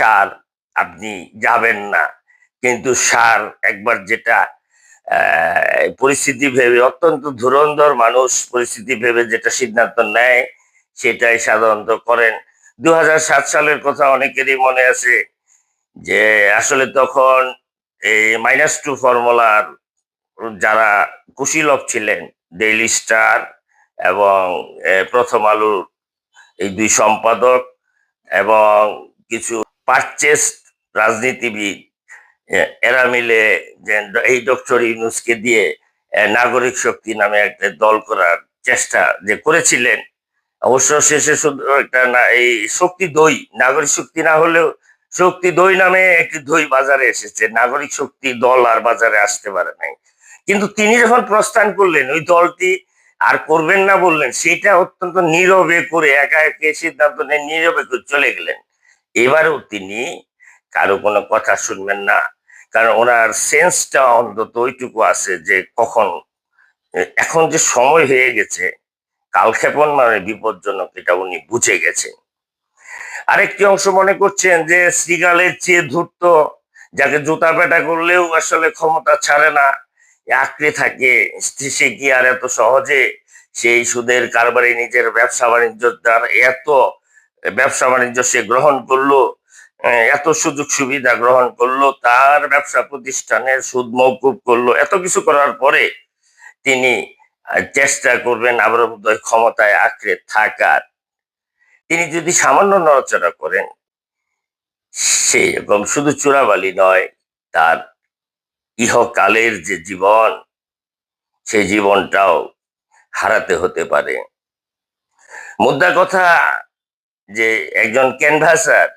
সার আপনি যাবেন না। কিন্তু সার একবার যেটা পরিস্থিতি ভেবে, অত্যন্ত ধুরন্ধর মানুষ পরিস্থিতি ভেবে যেটা সিদ্ধান্ত নেয়, সেটাই সাধারণত করেন। দু হাজার সাত সালের কথা অনেকেরই মনে আছে যে, আসলে তখন এই মাইনাস টু ফর্মুলার যারা কুশীলভ ছিলেন ডেইলি স্টার এবং প্রথম আলোর এই দুই সম্পাদক এবং কিছু পারচেস রাজনীতিবিদ এরা মিলে যে এই ডক্টর ইউনুসকে দিয়ে নাগরিক শক্তি নামে একটা দল করার চেষ্টা যে করেছিলেন। অবশ্য শেষে শুধু একটা না, এই শক্তি দই, নাগরিক শক্তি না হলেও শক্তি দই নামে একটি দই বাজারে এসেছে। নাগরিক শক্তি দল আর বাজারে আসতে পারে নাই। কিন্তু তিনি যখন প্রস্থান করলেন, ওই দলটি আর করবেন না বললেন, সেটা অত্যন্ত নীরবে করে, একা একে সিদ্ধান্ত নিয়ে নীরবে করে চলে গেলেন। এবারেও তিনি কারও কোনো কথা শুনবেন না। কারণ ওনার সেন্সটা অন্তত ওইটুকু আছে যে কখন, এখন যে সময় হয়ে গেছে, কালক্ষেপণ মানে বিপজ্জনক, এটা উনি বুঝে গেছেন। আরেকটি অংশ মনে করছেন যে শ্রীগালের চেয়ে ধূর্ত, যাকে জুতা পেটা করলেও আসলে ক্ষমতা ছাড়ে না আঁকড়ে থাকে। সে কি আর এত সহজে সেই সুদের কারবারে নিজের ব্যবসা বাণিজ্য তার এত ব্যবসা বাণিজ্য সে গ্রহণ করল এত সুযোগ সুবিধা গ্রহণ করল, তার ব্যবসা প্রতিষ্ঠানের সুদ মৌকুব করল, এত কিছু করার পরে তিনি চেষ্টা করবেন আবার ক্ষমতায় আঁকড়ে থাকার। তিনি যদি সামান্য নড়াচড়া করেন সেরকম শুধু চোরাবালি নয়, তার ইহকালের যে জীবন সেই জীবনটাও হারাতে হতে পারে। মুদ্রা কথা যে একজন ক্যানভাসার।